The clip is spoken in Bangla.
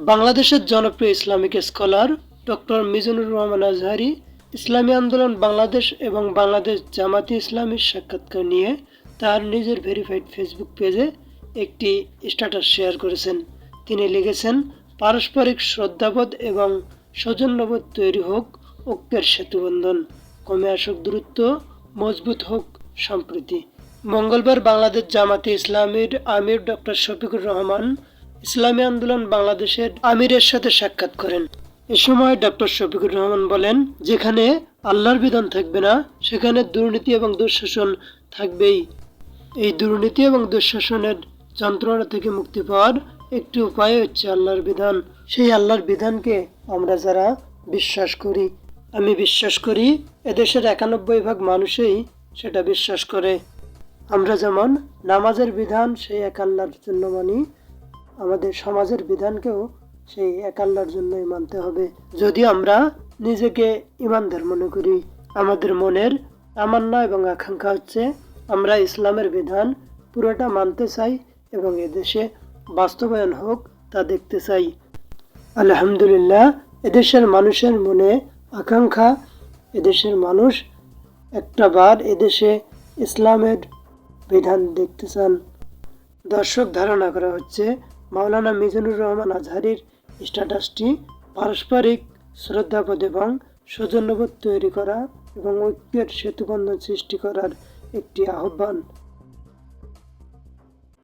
বাংলাদেশের জনপ্রিয় Islamic scholar doctor Mizanur Rahman Azhari Islami Andolan, Bangladesh এবং বাংলাদেশ জামাতি ইসলামীর সাক্ষাৎকার নিয়ে তার নিজের ভেরিফাইড ফেসবুক পেজে একটি স্ট্যাটাস শেয়ার করেছেন। তিনি লিখেছেন, পারস্পরিক শ্রদ্ধাবোধ এবং সৌজন্যবোধ তৈরি হোক, ঐক্যের সেতুবন্ধন। কমে আসুক দূরত্ব, মজবুত হোক সম্প্রীতি। মঙ্গলবার বাংলাদেশ জামাতে ইসলামীর আমির ডক্টর শফিকুর রহমান ইসলামী আন্দোলন বাংলাদেশের আমিরের সাথে সাক্ষাৎ করেন। এ সময় ডক্টর শফিকুর রহমান বলেন, যেখানে আল্লাহর বিধান থাকবে না, সেখানে দুর্নীতি এবং দুঃশাসন থাকবেই। এই দুর্নীতি এবং দুঃশাসনের যন্ত্রণা থেকে মুক্তি পাওয়ার একটি উপায় হচ্ছে আল্লাহর বিধান। সেই আল্লাহর বিধানকে আমরা যারা বিশ্বাস করি, আমি বিশ্বাস করি এদেশের একানব্বই ভাগ মানুষই সেটা বিশ্বাস করে। আমরা যেমন নামাজের বিধান, সেই এক আল্লাহর জন্য মানি আমাদের সমাজের বিধানকেও সেই এক আল্লাহর জন্যই মানতে হবে। যদি আমরা নিজেকে ইমানদার মনে করি, আমাদের মনের তামান্না এবং আকাঙ্ক্ষা হচ্ছে আমরা ইসলামের বিধান পুরোটা মানতে চাই এবং এদেশে বাস্তবায়ন হোক তা দেখতে চাই। আলহামদুলিল্লাহ, এদেশের মানুষের মনে আকাঙ্ক্ষা, এদেশের মানুষ একটা বার এদেশে ইসলামের বিধান দেখতে চান। দর্শক ধারণা করা হচ্ছে মাওলানা মিজানুর রহমান আজহারির স্ট্যাটাসটি পারস্পরিক শ্রদ্ধাবোধ এবং সৌজন্যবোধ তৈরি করা এবং ঐক্যের সেতুবন্ধন সৃষ্টি করার একটি আহ্বান।